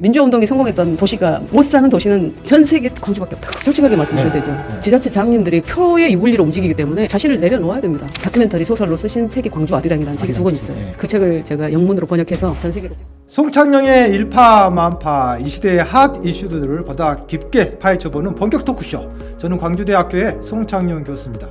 민주화운동이 성공했던 도시가 못 사는 도시는 전 세계 광주밖에 없다고 솔직하게 말씀드려야 네. 되죠. 네. 지자체 장님들이 표의 유불리로 움직이기 때문에 자신을 내려놓아야 됩니다. 다큐멘터리 소설로 쓰신 책이 광주 아리랑이라는 책이 두 권 있어요. 네. 그 책을 제가 영문으로 번역해서 전 세계로 송창영의 일파만파 이 시대의 핫 이슈들을 보다 깊게 파헤쳐보는 본격 토크쇼. 저는 광주대학교의 송창영 교수입니다.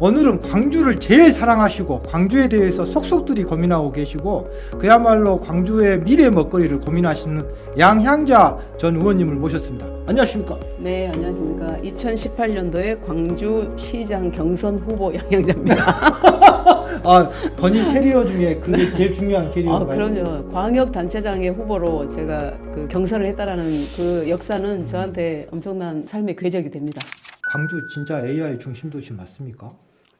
오늘은 광주를 제일 사랑하시고 광주에 대해서 속속들이 고민하고 계시고 그야말로 광주의 미래 먹거리를 고민하시는 양향자 전 의원님을 모셨습니다. 안녕하십니까? 네 안녕하십니까 2018년도에 광주시장 경선 후보 양양자입니다. 아 본인 캐리어 중에 그게 제일 중요한 아 캐리어인가요? 그럼요 광역 단체장의 후보로 제가 그 경선을 했다라는 그 역사는 저한테 엄청난 삶의 궤적이 됩니다. 광주 진짜 AI 중심 도시 맞습니까?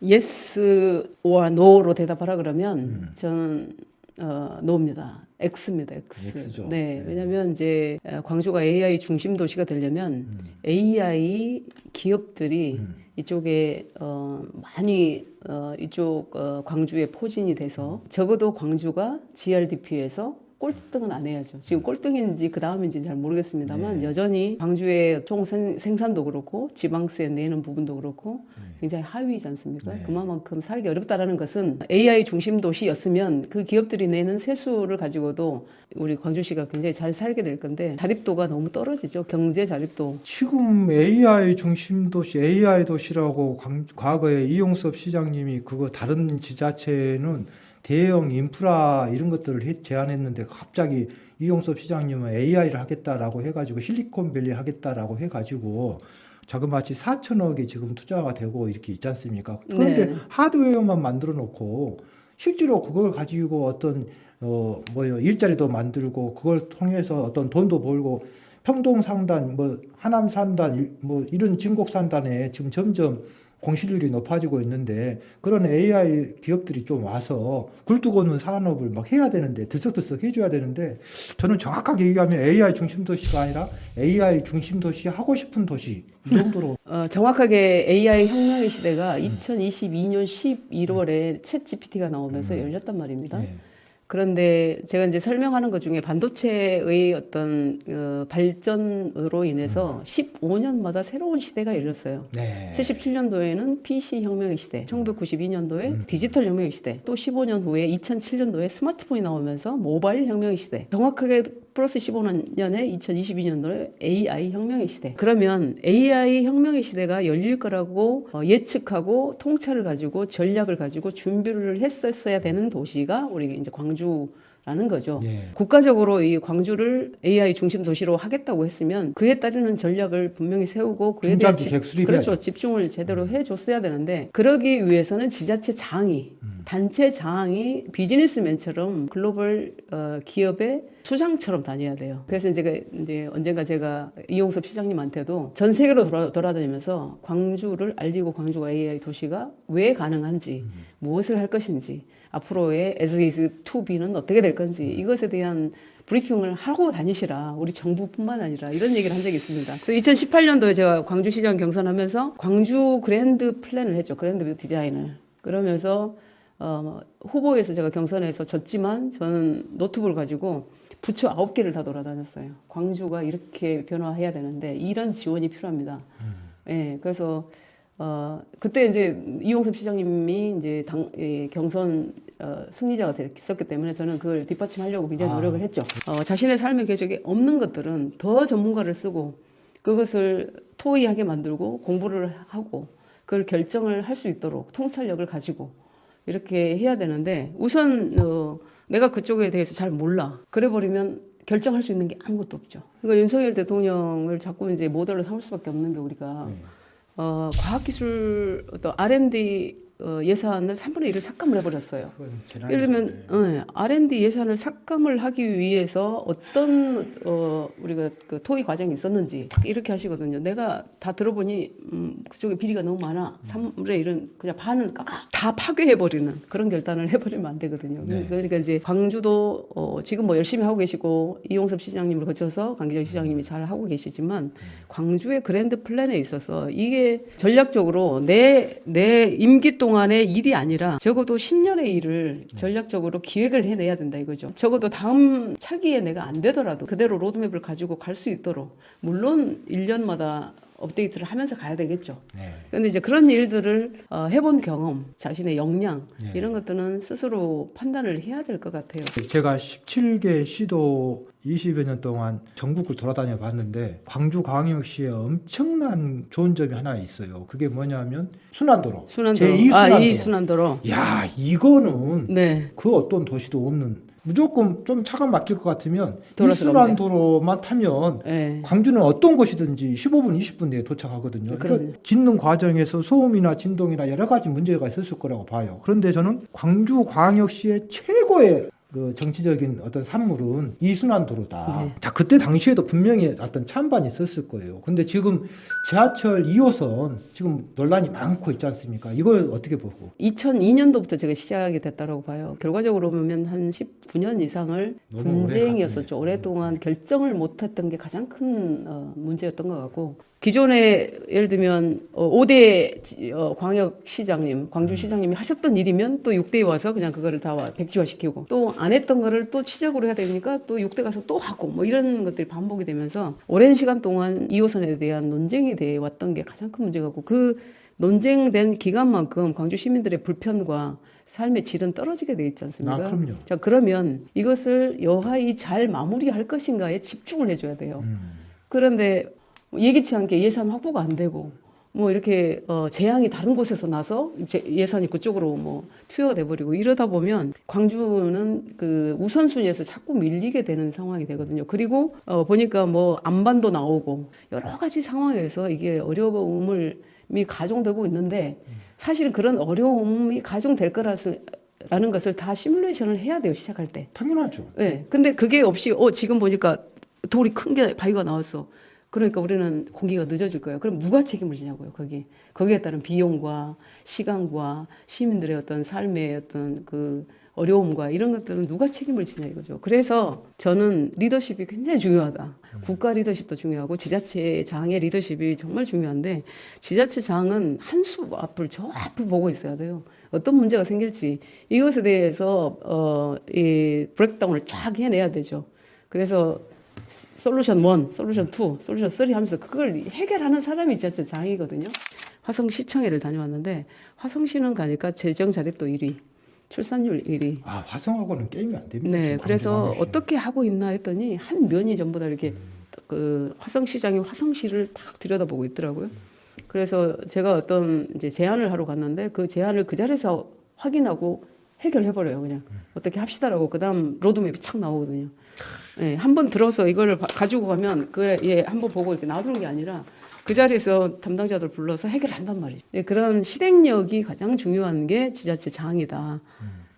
예스와 노로 대답하라 그러면 음. 저는 어, 노입니다. X입니다. X. X죠. 네, 네. 왜냐하면 이제 어, 광주가 AI 중심 도시가 되려면 음. AI 기업들이 음. 이쪽에 어, 많이 어, 이쪽 어, 광주에 포진이 돼서 적어도 광주가 GRDP에서 꼴등은 안 해야죠. 지금 꼴등인지 그 다음인지는 잘 모르겠습니다만 네. 여전히 광주의 총 생, 생산도 그렇고 지방세 내는 부분도 그렇고 굉장히 하위이지 않습니까? 네. 그만큼 살기 어렵다라는 것은 AI 중심 도시였으면 그 기업들이 내는 세수를 가지고도 우리 광주시가 굉장히 잘 살게 될 건데 자립도가 너무 떨어지죠. 경제 자립도. 지금 AI 중심 도시, AI 도시라고 광- 과거에 이용섭 시장님이 그거 다른 지자체는 대형 인프라 이런 것들을 해- 제안했는데 갑자기 이용섭 시장님은 AI를 하겠다라고 해가지고 실리콘밸리 하겠다라고 해가지고 자그마치 4천억이 지금 투자가 되고 이렇게 있지 않습니까? 그런데 네. 하드웨어만 만들어 놓고 실제로 그걸 가지고 어떤 어 뭐요 일자리도 만들고 그걸 통해서 어떤 돈도 벌고 평동 상단 뭐 하남 산단 일- 뭐 이런 진곡 산단에 지금 점점 공실률이 높아지고 있는데 그런 AI 기업들이 좀 와서 굴뚝오는 산업을 막 해야 되는데 들썩들썩 해줘야 되는데 저는 정확하게 얘기하면 AI 중심 도시가 아니라 AI 중심 도시 하고 싶은 도시 이 정도로 어, 정확하게 AI 혁명의 시대가 음. 2022년 11월에 챗 GPT가 나오면서 음. 열렸단 말입니다. 네. 그런데 제가 이제 설명하는 것 중에 반도체의 어떤 어, 발전으로 인해서 15년마다 새로운 시대가 열렸어요. 네. 77년도에는 PC 혁명의 시대, 1992년도에 음. 디지털 혁명의 시대, 또 15년 후에 2007년도에 스마트폰이 나오면서 모바일 혁명의 시대, 정확하게 플러스 15년에 2022년도에 AI 혁명의 시대. 그러면 AI 혁명의 시대가 열릴 거라고 어, 예측하고 통찰을 가지고 전략을 가지고 준비를 했었어야 되는 도시가 우리 이제 광주 라는 거죠. 예. 국가적으로 이 광주를 AI 중심 도시로 하겠다고 했으면 그에 따르는 전략을 분명히 세우고 그에 대한 그렇죠. 집중을 제대로 해줬어야 되는데 그러기 위해서는 지자체 장이 음. 단체 장이 비즈니스맨처럼 글로벌 어, 기업의 수장처럼 다녀야 돼요. 그래서 이제, 그- 이제 언젠가 제가 이용섭 시장님한테도 전 세계로 돌아, 돌아다니면서 광주를 알리고 광주가 AI 도시가 왜 가능한지 음. 무엇을 할 것인지 앞으로의 as is to be는 어떻게 될 건지 이것에 대한 브리핑을 하고 다니시라 우리 정부뿐만 아니라 이런 얘기를 한 적이 있습니다. 그래서 2018년도에 제가 광주시장 경선하면서 광주 그랜드 플랜을 했죠. 그랜드 디자인을 그러면서 어, 후보에서 제가 경선에서 졌지만 저는 노트북을 가지고 부처 아홉 개를 다 돌아다녔어요. 광주가 이렇게 변화해야 되는데 이런 지원이 필요합니다. 예, 그래서 어 그때 이제 이용섭 시장님이 이제 당 예, 경선 어, 승리자가 됐었기 때문에 저는 그걸 뒷받침하려고 굉장히 아. 노력을 했죠. 어, 자신의 삶의 궤적에 없는 것들은 더 전문가를 쓰고 그것을 토의하게 만들고 공부를 하고 그걸 결정을 할 수 있도록 통찰력을 가지고 이렇게 해야 되는데 우선 어, 내가 그쪽에 대해서 잘 몰라. 그래 버리면 결정할 수 있는 게 아무것도 없죠. 그러니까 윤석열 대통령을 자꾸 이제 모델로 삼을 수밖에 없는 게 우리가 네. 어, 과학기술 어떤 R&D 어, 예산을 3분의 1을 삭감을 해버렸어요. 재난이죠. 예를 들면 예, R&D 예산을 삭감을 하기 위해서 어떤 어, 우리가 그 토의 과정이 있었는지 딱 이렇게 하시거든요. 내가 다 들어보니 음, 그쪽에 비리가 너무 많아. 3분의 1은 그냥 반은 깎아. 다 파괴해버리는 그런 결단을 해버리면 안 되거든요. 네. 그러니까 이제 광주도 어, 지금 뭐 열심히 하고 계시고 이용섭 시장님을 거쳐서 강기정 시장님이 잘 하고 계시지만 광주의 그랜드 플랜에 있어서 이게 전략적으로 내 내 임기 동안 동안의 일이 아니라 적어도 10년의 일을 전략적으로 기획을 해내야 된다 이거죠. 적어도 다음 차기에 내가 안 되더라도 그대로 로드맵을 가지고 갈 수 있도록 물론 1년마다 업데이트를 하면서 가야 되겠죠. 네. 근데 이제 그런 일들을 어, 해본 경험, 자신의 역량 네. 이런 것들은 스스로 판단을 해야 될 것 같아요. 제가 17개 시도 20여 년 동안 전국을 돌아다녀 봤는데 광주광역시에 엄청난 좋은 점이 하나 있어요. 그게 뭐냐면 순환도로. 순환도로, 제2 아, 순환도로. 이 순환도로. 야, 이거는 네, 그 어떤 도시도 없는 무조건 좀 차가 막힐 것 같으면 가면 순환 도로만 타면 네. 광주는 어떤 곳이든지 15분, 20분 내에 도착하거든요. 그러니까 짓는 과정에서 소음이나 진동이나 여러 가지 문제가 있었을 거라고 봐요. 그런데 저는 광주광역시의 최고의 그 정치적인 어떤 산물은 이순환 도로다. 네. 자 그때 당시에도 분명히 어떤 찬반이 있었을 거예요. 근데 지금 지하철 2호선 지금 논란이 많고 있지 않습니까? 이걸 어떻게 보고? 2002년도부터 제가 시작이 됐다고 봐요. 결과적으로 보면 한 19년 이상을 분쟁이었었죠. 오랫동안 결정을 못했던 게 가장 큰 어, 문제였던 것 같고 기존에 예를 들면 어, 5대 지- 어, 광역시장님, 광주시장님이 하셨던 일이면 또 6대에 와서 그냥 그거를 다 와- 백지화시키고 또 안 했던 거를 또 치적으로 해야 되니까 또 6대 가서 또 하고 뭐 이런 것들이 반복이 되면서 오랜 시간 동안 2호선에 대한 논쟁이 돼 왔던 게 가장 큰 문제가고 그 논쟁된 기간만큼 광주 시민들의 불편과 삶의 질은 떨어지게 돼 있지 않습니까? 아, 그럼요. 자 그러면 이것을 여하이 잘 마무리할 것인가에 집중을 해줘야 돼요. 음. 그런데 예기치 않게 예산 확보가 안 되고 뭐 이렇게 어 재앙이 다른 곳에서 나서 제- 예산이 그쪽으로 뭐 투여가 돼 버리고 이러다 보면 광주는 그 우선순위에서 자꾸 밀리게 되는 상황이 되거든요. 그리고 어 보니까 뭐 안반도 나오고 여러 가지 상황에서 이게 어려움을 이 가중되고 있는데 사실은 그런 어려움이 가중될 거라는 것을 다 시뮬레이션을 해야 돼요 시작할 때. 당연하죠. 네. 근데 그게 없이 어 지금 보니까 돌이 큰 게 바위가 나왔어. 그러니까 우리는 공기가 늦어질 거예요. 그럼 누가 책임을 지냐고요, 거기. 거기에 따른 비용과 시간과 시민들의 어떤 삶의 어떤 그 어려움과 이런 것들은 누가 책임을 지냐 이거죠. 그래서 저는 리더십이 굉장히 중요하다. 국가 리더십도 중요하고 지자체 장의 리더십이 정말 중요한데 지자체 장은 한 수 앞을 저 앞을 보고 있어야 돼요. 어떤 문제가 생길지 이것에 대해서 어 이 브렉다운을 쫙 해내야 되죠. 그래서 솔루션 1, 솔루션 2, 솔루션 3 하면서 그걸 해결하는 사람이 지자체장이거든요. 화성시청회를 다녀왔는데 화성시는 가니까 재정 자립도 1위, 출산율 1위. 아 화성하고는 게임이 안 됩니다. 네, 그래서. 어떻게 하고 있나 했더니 한 면이 전부 다 이렇게 그 화성시장이 화성시를 딱 들여다보고 있더라고요. 그래서 제가 어떤 이제 제안을 하러 갔는데 그 제안을 그 자리에서 확인하고 해결해 버려요 그냥 어떻게 합시다라고 그다음 로드맵이 착 나오거든요. 예, 한번 들어서 바- 가지고 가면 그래 예, 한번 보고 이렇게 놔두는 게 아니라 그 자리에서 담당자들 불러서 해결한단 말이죠. 예, 그런 실행력이 가장 중요한 게 지자체 장이다.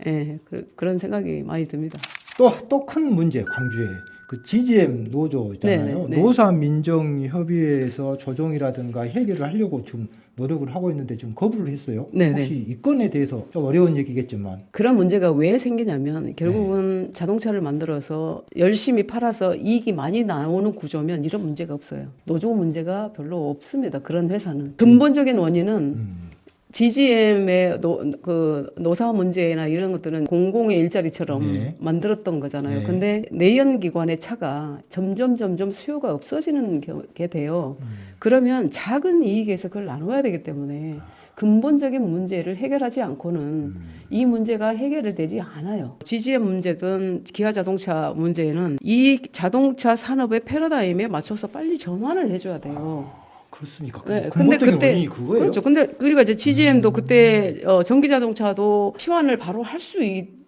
예, 그, 그런 생각이 많이 듭니다. 또 또 큰 문제 광주에 그 GGM 노조 있잖아요. 네, 네, 네. 노사 민정 협의회에서 조정이라든가 해결을 하려고 지금 노력을 하고 있는데 지금 거부를 했어요. 네, 혹시 이 건에 대해서 좀 어려운 얘기겠지만 그런 문제가 왜 생기냐면 결국은 자동차를 만들어서 열심히 팔아서 이익이 많이 나오는 구조면 이런 문제가 없어요. 노조 문제가 별로 없습니다. 그런 회사는 근본적인 원인은 음, GGM의 노, 그 노사 문제나 이런 것들은 공공의 일자리처럼 네. 만들었던 거잖아요. 네. 근데 내연 기관의 차가 점점 점점 수요가 없어지는 겨- 게 돼요. 음. 그러면 작은 이익에서 그걸 나눠야 되기 때문에 근본적인 문제를 해결하지 않고는 음. 이 문제가 해결이 되지 않아요. GGM 문제든 기아 자동차 문제는 이 자동차 산업의 패러다임에 맞춰서 빨리 전환을 해줘야 돼요. 그렇습니까? 네, 근데 그때- 그거예요. 그렇죠. 근데 우리가 이제 GGM도 그때 어, 전기 자동차도 시환을 바로 할 수 있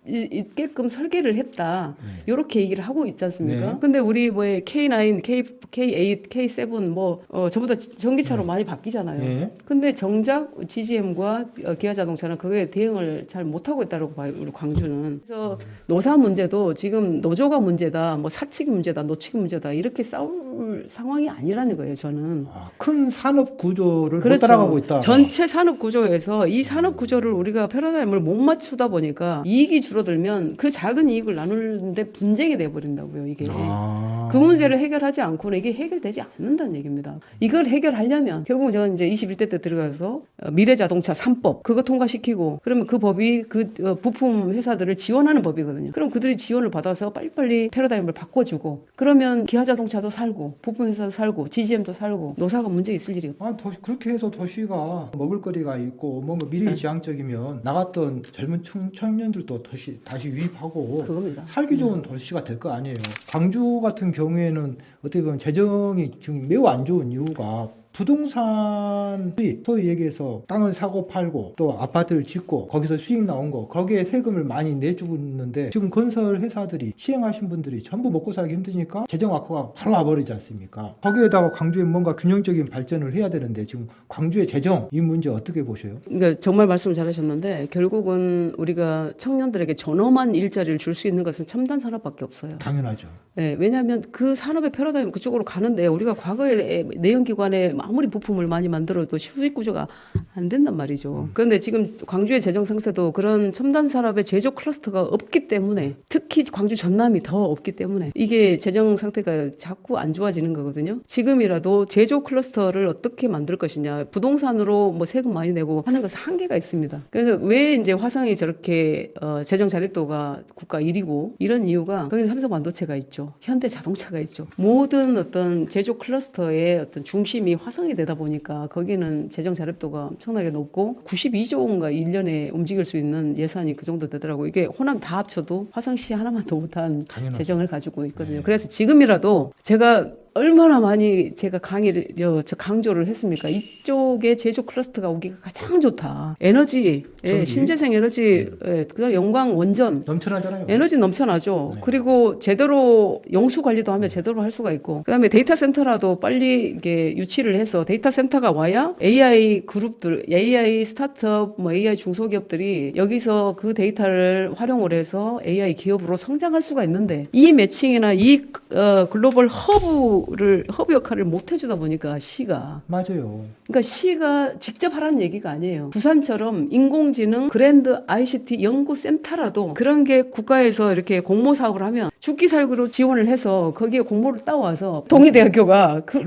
게끔 설계를 했다. 이렇게 얘기를 하고 있지 않습니까? 네. 근데 우리 뭐 K9, K, K8, K7 뭐 어, 전부 다 전기차로 많이 바뀌잖아요. 네. 근데 정작 GGM과 어, 기아 자동차는 그거에 대응을 잘 못하고 있다고 봐요. 우리 광주는. 그래서 노사 문제도 지금 노조가 문제다, 뭐 사측이 문제다, 노측이 문제다 이렇게 싸울 상황이 아니라는 거예요. 저는. 아, 큰 산업 구조를 못 그렇죠. 따라가고 있다. 전체 산업 구조에서 이 산업 구조를 우리가 패러다임을 못 맞추다 보니까 이익이 줄 어들면 그 작은 이익을 나누는데 분쟁이 돼 버린다고요, 이게. 아, 그 문제를 해결하지 않고는 이게 해결되지 않는다는 얘기입니다. 이걸 해결하려면 결국 제가 이제 21대 때 들어가서 어, 미래 자동차 3법 그거 통과시키고 그러면 그 법이 그 어, 부품 회사들을 지원하는 법이거든요. 그럼 그들이 지원을 받아서 빨리빨리 패러다임을 바꿔주고 그러면 기아 자동차도 살고 부품 회사도 살고 GGM도 살고 노사가 문제 있을 일이 아, 도, 그렇게 해서 도시가 먹을거리가 있고 뭔가 미래지향적이면 나갔던 젊은 청, 청년들도 도시 다시 유입하고 그겁니다. 살기 좋은 도시가 될 거 아니에요. 광주 같은 경우에는 어떻게 보면 재정이 지금 매우 안 좋은 이유가 부동산이 소위 얘기해서 땅을 사고 팔고 또 아파트를 짓고 거기서 수익 나온 거 거기에 세금을 많이 내주고 있는데 지금 건설 회사들이 시행하신 분들이 전부 먹고 살기 힘드니까 재정 악화가 바로 와버리지 않습니까? 거기에다가 광주에 뭔가 균형적인 발전을 해야 되는데 지금 광주의 재정 이 문제 어떻게 보셔요? 그러니까 정말 말씀을 잘하셨는데 결국은 우리가 청년들에게 전엄한 일자리를 줄 수 있는 것은 첨단 산업밖에 없어요. 당연하죠. 네, 왜냐하면 그 산업의 패러다임 그쪽으로 가는데 우리가 과거에 내연기관에 아무리 부품을 많이 만들어도 수익 구조가 안 된단 말이죠. 그런데 지금 광주의 재정 상태도 그런 첨단 산업의 제조 클러스터가 없기 때문에 특히 광주 전남이 더 없기 때문에 이게 재정 상태가 자꾸 안 좋아지는 거거든요. 지금이라도 제조 클러스터를 어떻게 만들 것이냐 부동산으로 뭐 세금 많이 내고 하는 것은 한계가 있습니다. 그래서 왜 이제 화성이 저렇게 어, 재정 자립도가 국가 1위고 이런 이유가 거기는 삼성 반도체가 있죠. 현대 자동차가 있죠. 모든 어떤 제조 클러스터의 어떤 중심이 화 성이 되다 보니까 거기는 재정 자립도가 엄청나게 높고 92조인가 1년에 움직일 수 있는 예산이 그 정도 되더라고. 이게 호남 다 합쳐도 화성시 하나만 더 못한 당연하죠. 재정을 가지고 있거든요. 그래서 지금이라도 제가 얼마나 많이 제가 강의를 여- 저 강조를 했습니까? 이쪽에 제조 클러스터가 오기가 가장 좋다. 에너지, 예. 신재생 에너지, 예, 그다음 영광 원전, 넘쳐나잖아요. 에너지 넘쳐나죠. 네. 그리고 제대로 영수 관리도 하면 제대로 할 수가 있고, 그다음에 데이터 센터라도 빨리 이게 유치를 해서 데이터 센터가 와야 AI 그룹들, AI 스타트업, 뭐 AI 중소기업들이 여기서 그 데이터를 활용을 해서 AI 기업으로 성장할 수가 있는데 이 매칭이나 이 어, 글로벌 허브 를 허브 역할을 못 해주다 보니까 시가 맞아요. 그러니까 시가 직접 하라는 얘기가 아니에요. 부산처럼 인공지능 그랜드 ICT 연구센터라도 그런 게 국가에서 이렇게 공모 사업을 하면 죽기 살기로 지원을 해서 거기에 공모를 따와서 동의대학교가 그,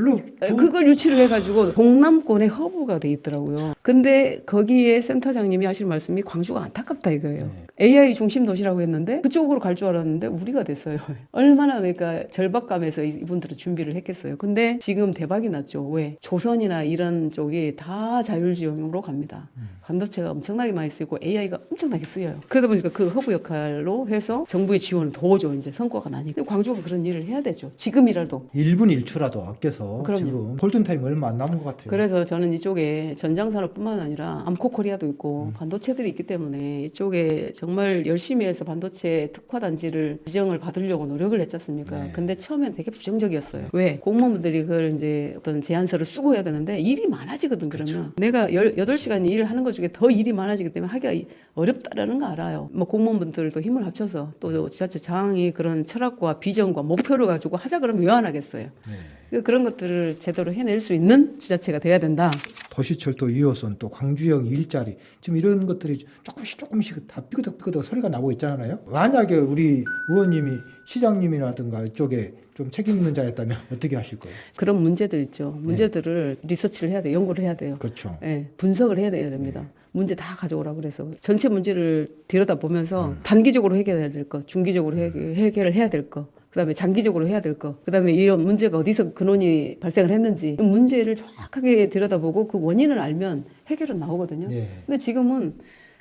그걸 유치를 해가지고 동남권의 허브가 돼 있더라고요. 근데 거기에 센터장님이 하실 말씀이 광주가 안타깝다 이거예요. 네. AI 중심 도시라고 했는데 그쪽으로 갈 줄 알았는데 우리가 됐어요. 얼마나 그러니까 절박감에서 이- 이분들은 준비를 했겠어요. 근데 지금 대박이 났죠. 왜? 조선이나 이런 쪽이 다 자율주행으로 갑니다. 반도체가 엄청나게 많이 쓰이고 AI가 엄청나게 쓰여요. 그러다 보니까 그 허브 역할로 해서 정부의 지원을 더 줘. 이제 성 과가 나니까. 근데 광주가 그런 일을 해야 되죠. 지금이라도. 1분 1초라도 아껴서 그럼요. 지금 골든타임 얼마 안 남은 것 같아요. 그래서 저는 이쪽에 전장산업뿐만 아니라 암코 코리아도 있고 반도체들이 있기 때문에 이쪽에 정말 열심히 해서 반도체 특화 단지를 지정을 받으려고 노력을 했지 않습니까? 네. 근데 처음엔 되게 부정적이었어요. 왜? 공무원들이 그걸 이제 어떤 제안서를 쓰고 해야 되는데 일이 많아지거든 그러면 내가 열, 8시간 일을 하는 것 중에 더 일이 많아지기 때문에 하기가 이- 어렵다라는 거 알아요. 뭐 공무원분들도 힘을 합쳐서 또 지자체 장이 그런 철학과 비전과 목표를 가지고 하자 그러면 왜 안 하겠어요? 네. 그- 그런 것들을 제대로 해낼 수 있는 지자체가 돼야 된다. 도시철도 2호선 또 광주형 일자리 지금 이런 것들이 조금씩 조금씩 다 삐그덕삐그덕 소리가 나고 있잖아요. 만약에 우리 의원님이 시장님이라든가 이쪽에 좀 책임 있는 자였다면 어떻게 하실 거예요? 그런 문제들 있죠. 문제들을 리서치를 해야 돼, 연구를 해야 돼요. 그렇죠. 예, 분석을 해야 됩니다. 문제 다 가져오라 그래서 전체 문제를 들여다 보면서 음. 단기적으로 해결해야 될 것, 중기적으로 해결, 해결을 해야 될 것. 그다음에 장기적으로 해야 될 것, 그다음에 이런 문제가 어디서 근원이 발생을 했는지 문제를 정확하게 들여다보고 그 원인을 알면 해결은 나오거든요. 네, 근데 지금은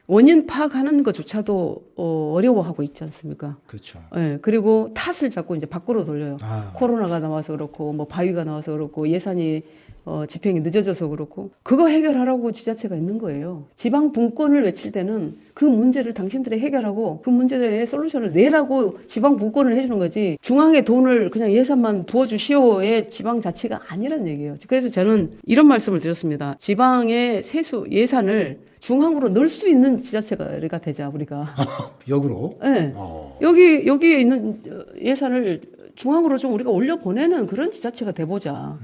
원인 파악하는 것조차도 어, 어려워하고 있지 않습니까? 그렇죠. 예, 그리고 탓을 자꾸 이제 밖으로 돌려요. 아, 코로나가 나와서 그렇고 뭐 바위가 나와서 그렇고 예산이 어, 집행이 늦어져서 그렇고 그거 해결하라고 지자체가 있는 거예요. 지방 분권을 외칠 때는 그 문제를 당신들이 해결하고 그 문제에 솔루션을 내라고 지방 분권을 해주는 거지 중앙에 돈을 그냥 예산만 부어주시오의 지방 자치가 아니란 얘기예요. 그래서 저는 이런 말씀을 드렸습니다. 지방의 세수 예산을 중앙으로 넣을 수 있는 지자체가 되자 우리가. 역으로. 예. 어, 여기 여기에 있는 어, 예산을 중앙으로 좀 우리가 올려 보내는 그런 지자체가 돼보자.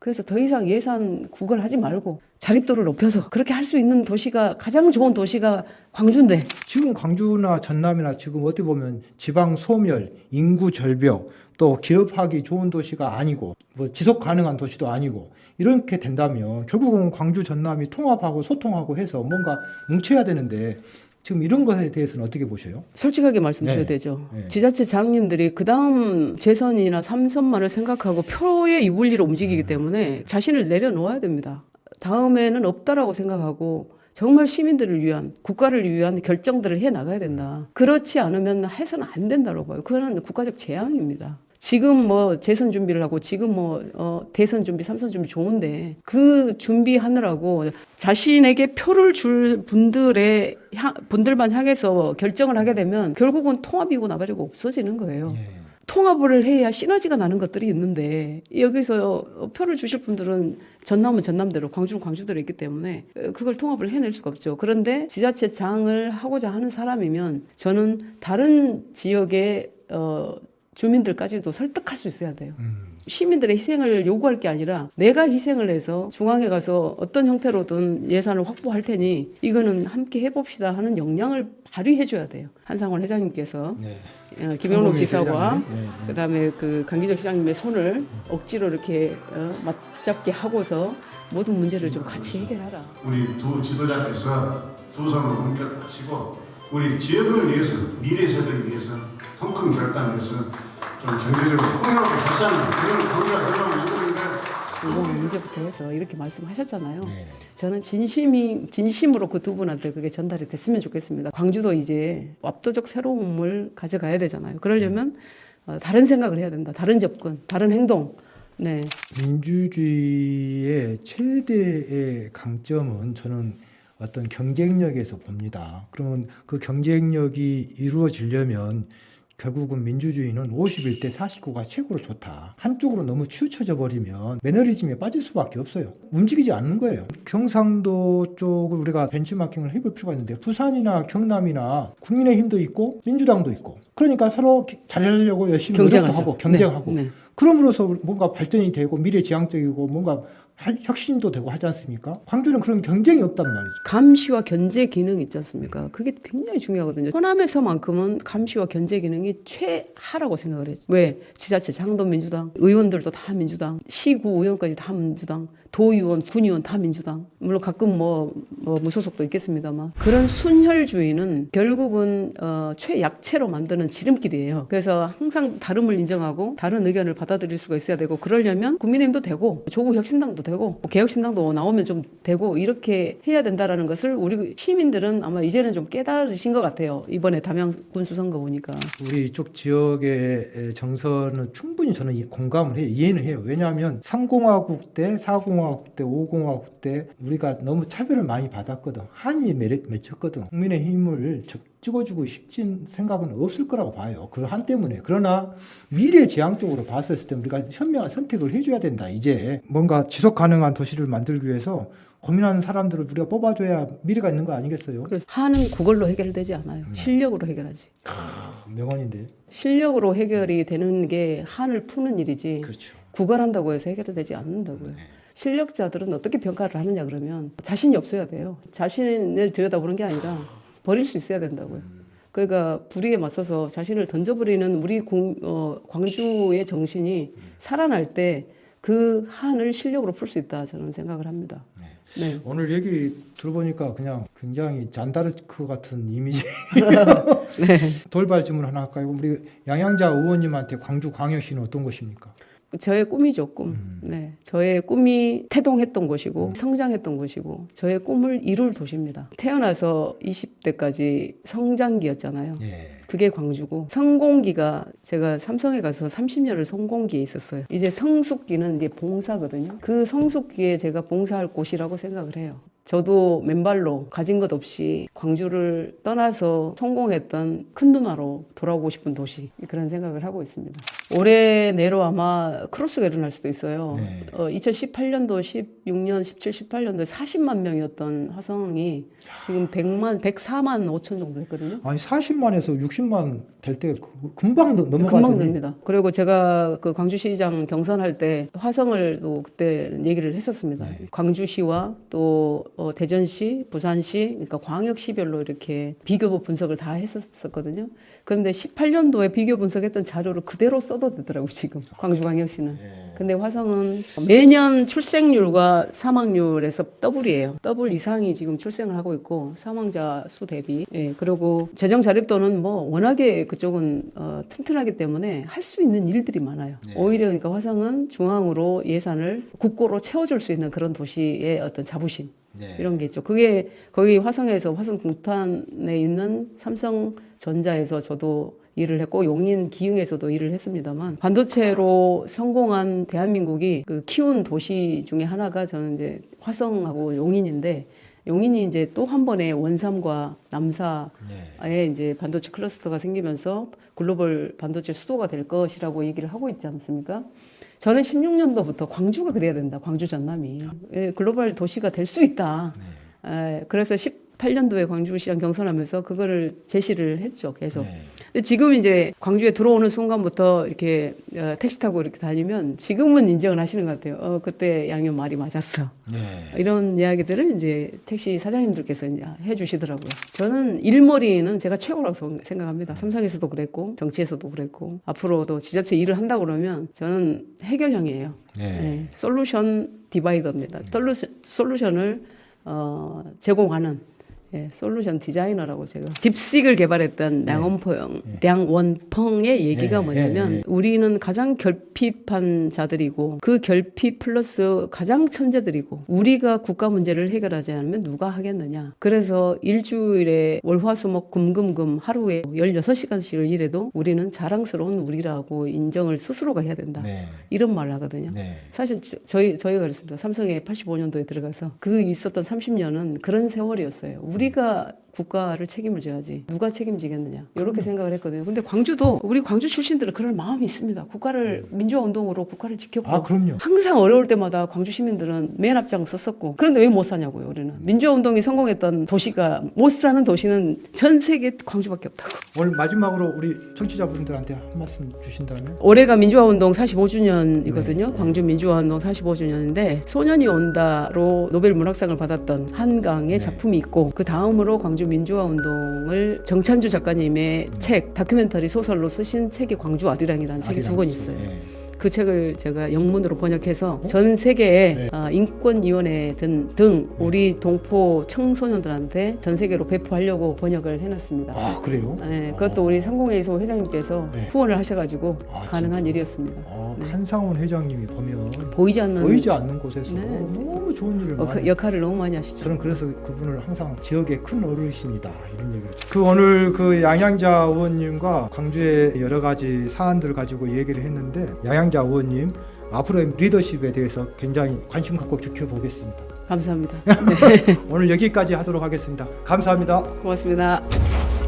그래서 더 이상 예산 구걸하지 말고 자립도를 높여서 그렇게 할 수 있는 도시가 가장 좋은 도시가 광주인데. 지금 광주나 전남이나 지금 어떻게 보면 지방 소멸, 인구 절벽, 또 기업하기 좋은 도시가 아니고 뭐 지속 가능한 도시도 아니고 이렇게 된다면 결국은 광주 전남이 통합하고 소통하고 해서 뭔가 뭉쳐야 되는데 지금 이런 것에 대해서는 어떻게 보셔요? 솔직하게 말씀드려야 네. 되죠. 네. 지자체 장님들이 그 다음 재선이나 삼선만을 생각하고 표의 이불리로 음. 움직이기 때문에 자신을 내려놓아야 됩니다. 다음에는 없다라고 생각하고 정말 시민들을 위한 국가를 위한 결정들을 해 나가야 된다. 그렇지 않으면 해서는 안 된다고 봐요. 그거는 국가적 재앙입니다. 지금 뭐 재선 준비를 하고 지금 뭐 어, 대선 준비, 삼선 준비 좋은데 그 준비하느라고 자신에게 표를 줄 분들의 향, 분들만 향해서 결정을 하게 되면 결국은 통합이고 나발이고 없어지는 거예요. 예. 통합을 해야 시너지가 나는 것들이 있는데 여기서 표를 주실 분들은 전남은 전남대로 광주는 광주대로 있기 때문에 그걸 통합을 해낼 수가 없죠. 그런데 지자체장을 하고자 하는 사람이면 저는 다른 지역의 어, 주민들까지도 설득할 수 있어야 돼요. 음. 시민들의 희생을 요구할 게 아니라 내가 희생을 해서 중앙에 가서 어떤 형태로든 예산을 확보할 테니 이거는 함께 해봅시다 하는 역량을 발휘해 줘야 돼요. 한상원 회장님께서 네. 어, 김영록 지사와. 네, 네. 그다음에 그 강기정 시장님의 손을 억지로 이렇게 어, 맞잡게 하고서 모든 문제를 좀 같이 해결하라. 우리 두 지도자께서 두 손을 움켜쥐고 우리 지역을 위해서 미래 세대를 위해서 통큰 결단을 해서 좀 경제적으로 풍요롭게 살사는 그런 강조가 되려면 만드는데 공공 문제부터 해서 이렇게 말씀하셨잖아요. 네. 저는 진심이 진심으로 그 두 분한테 그게 전달이 됐으면 좋겠습니다. 광주도 이제 압도적 새로움을 가져가야 되잖아요. 그러려면 어, 다른 생각을 해야 된다. 다른 접근, 다른 행동. 네. 민주주의의 최대의 강점은 저는 어떤 경쟁력에서 봅니다. 그러면 그 경쟁력이 이루어지려면 결국은 민주주의는 51대 49가 최고로 좋다. 한쪽으로 너무 치우쳐져 버리면 매너리즘에 빠질 수밖에 없어요. 움직이지 않는 거예요. 경상도 쪽을 우리가 벤치마킹을 해볼 필요가 있는데 부산이나 경남이나 국민의힘도 있고 민주당도 있고 그러니까 서로 기- 잘하려고 열심히 노력도 경쟁하죠. 하고 경쟁하고 네, 네. 그럼으로써 뭔가 발전이 되고 미래지향적이고 뭔가 할- 혁신도 되고 하지 않습니까? 광주는 그런 경쟁이 없단 말이죠. 감시와 견제 기능 있지 않습니까? 그게 굉장히 중요하거든요. 호남에서만큼은 감시와 견제 기능이 최하라고 생각을 해요. 왜? 지자체 장도 민주당, 의원들도 다 민주당, 시구 의원까지 다 민주당, 도의원, 군의원 다 민주당. 물론 가끔 뭐, 뭐 무소속도 있겠습니다만 그런 순혈주의는 결국은 어, 최약체로 만드는 지름길이에요. 그래서 항상 다름을 인정하고 다른 의견을 받아들일 수가 있어야 되고 그러려면 국민의힘도 되고 조국 혁신당도 되고 뭐 개혁신당도 나오면 좀 되고 이렇게 해야 된다라는 것을 우리 시민들은 아마 이제는 좀 깨달으신 것 같아요. 이번에 담양군 수선거 보니까. 우리 이쪽 지역의 정서는 충분히 저는 이- 공감을 해요. 이해는 해요. 왜냐하면 3공화국 때, 4공화국 때, 5공화국 때 우리가 너무 차별을 많이 받았거든. 한이 맺- 맺혔거든. 국민의 힘을 적- 찍어주고 싶진 생각은 없을 거라고 봐요. 그 한 때문에. 그러나 미래 지향적으로 봤을 때 우리가 현명한 선택을 해줘야 된다. 이제 뭔가 지속 가능한 도시를 만들기 위해서 고민하는 사람들을 우리가 뽑아줘야 미래가 있는 거 아니겠어요? 그래서 한은 그걸로 해결되지 않아요. 실력으로 해결하지. 명언인데. 실력으로 해결이 되는 게 한을 푸는 일이지 그렇죠. 구걸한다고 해서 해결되지 않는다고요. 실력자들은 어떻게 평가를 하느냐 그러면 자신이 없어야 돼요. 자신을 들여다보는 게 아니라 버릴 수 있어야 된다고요. 그러니까 불의에 맞서서 자신을 던져버리는 우리 공- 어, 광주의 정신이 살아날 때 그 한을 실력으로 풀 수 있다 저는 생각을 합니다. 네. 오늘 얘기 들어보니까 그냥 굉장히 잔다르크 같은 이미지. 돌발 질문 하나 할까요? 우리 양양자 의원님한테 광주 광역시는 어떤 곳입니까? 저의 꿈이죠, 꿈. 네. 저의 꿈이 태동했던 곳이고, 성장했던 곳이고, 저의 꿈을 이룰 도시입니다. 태어나서 20대까지 성장기였잖아요. 예. 그게 광주고, 성공기가 제가 삼성에 가서 30년을 성공기에 있었어요. 이제 성숙기는 이제 봉사거든요. 그 성숙기에 제가 봉사할 곳이라고 생각을 해요. 저도 맨발로 가진 것 없이 광주를 떠나서 성공했던 큰 누나로 돌아오고 싶은 도시 그런 생각을 하고 있습니다. 올해 내로 아마 크로스가 일어날 수도 있어요. 네. 어, 2018년도, 16년, 17, 18년도에 40만 명이었던 화성이 지금 100만, 104만 5천 정도 됐거든요. 아니 40만에서 60만 될 때 금방 넘- 금방 됩니다. 그리고 제가 그 광주시장 경선할 때 화성을 또 그때 얘기를 했었습니다. 네. 광주시와 또 어, 대전시, 부산시, 그러니까 광역시별로 이렇게 비교 분석을 다 했었거든요. 그런데 18년도에 비교 분석했던 자료를 그대로 써도 되더라고 지금 광주광역시는. 근데 화성은 매년 출생률과 사망률에서 더블이에요. 더블 이상이 지금 출생을 하고 있고 사망자 수 대비. 예, 그리고 재정 자립도는 뭐 워낙에 그쪽은 어, 튼튼하기 때문에 할 수 있는 일들이 많아요. 오히려 그러니까 화성은 중앙으로 예산을 국고로 채워줄 수 있는 그런 도시의 어떤 자부심. 네. 이런 게 있죠. 그게 거기 화성에서 화성 공탄에 있는 삼성전자에서 저도 일을 했고 용인 기흥에서도 일을 했습니다만 반도체로 성공한 대한민국이 그 키운 도시 중에 하나가 저는 이제 화성하고 용인인데 용인이 이제 또 한 번의 원삼과 남사에 네. 이제 반도체 클러스터가 생기면서 글로벌 반도체 수도가 될 것이라고 얘기를 하고 있지 않습니까? 저는 16년도부터 광주가 그래야 된다. 광주 전남이 예, 글로벌 도시가 될 수 있다. 에, 그래서 18년도에 광주시장 경선하면서 그거를 제시를 했죠. 계속. 네. 근데 지금 이제 광주에 들어오는 순간부터 이렇게 어, 택시 타고 이렇게 다니면 지금은 인정을 하시는 것 같아요. 어, 그때 양현 말이 맞았어. 네. 이런 이야기들을 이제 택시 사장님들께서 이제 해주시더라고요. 저는 일머리는 제가 최고라고 성- 생각합니다. 삼성에서도 그랬고 정치에서도 그랬고 앞으로도 지자체 일을 한다 그러면 저는 해결형이에요. 네. 네, 솔루션 디바이더입니다. 솔루션, 솔루션을 어, 제공하는 예, 솔루션 디자이너라고 제가 딥식을 개발했던 량원펑, 량원펑의 얘기가 네, 뭐냐면 네, 네. 우리는 가장 결핍한 자들이고 그 결핍 플러스 가장 천재들이고 우리가 국가 문제를 해결하지 않으면 누가 하겠느냐. 그래서 일주일에 월화수목 금금금 하루에 16시간씩을 일해도 우리는 자랑스러운 우리라고 인정을 스스로가 해야 된다. 네. 이런 말을 하거든요. 네. 사실 저- 저희 저희가 그랬습니다. 삼성에 85년도에 들어가서 그 있었던 30년은 그런 세월이었어요. 우리 가 국가를 책임을 져야지 누가 책임지겠느냐 이렇게 생각을 했거든요. 근데 광주도 우리 광주 출신들은 그럴 마음이 있습니다. 국가를 민주화 운동으로 국가를 지켰고 아 그럼요. 항상 어려울 때마다 광주 시민들은 맨 앞장 섰었고 그런데 왜 못 사냐고요 우리는 민주화 운동이 성공했던 도시가 못 사는 도시는 전 세계 광주밖에 없다고. 오늘 마지막으로 우리 청취자분들한테 한 말씀 주신다면. 올해가 민주화 운동 45주년이거든요. 네. 광주 민주화 운동 45주년인데 소년이 온다로 노벨 문학상을 받았던 한강의 네. 작품이 있고 그 다음으로 광주 민주화 운동을 정찬주 작가님의 음. 책 다큐멘터리 소설로 쓰신 책이 광주 아리랑이라는 책이 두 권 있어요. 네. 그 책을 제가 영문으로 번역해서 전 세계의 네. 아, 인권위원회 등, 등 우리 동포 청소년들한테 전 세계로 배포하려고 번역을 해놨습니다. 아 그래요? 네, 그것도 우리 상공회의소 회장님께서 네. 후원을 하셔가지고 아, 가능한 일이었습니다. 어, 네. 한상원 회장님이 보면 보이지 않는 보이지 않는 곳에서 네. 너무 좋은 일을 어, 많이 그 역할을 너무 많이 하시죠. 저는 그래서 그분을 항상 지역의 큰 어르신이다 이런 얘기를 그 오늘 그 양양자 의원님과 광주의 여러 가지 사안들 가지고 얘기를 했는데 양양 자 의원님 앞으로의 리더십에 대해서 굉장히 관심 갖고 지켜보겠습니다. 감사합니다. 오늘 여기까지 하도록 하겠습니다. 감사합니다. 고맙습니다.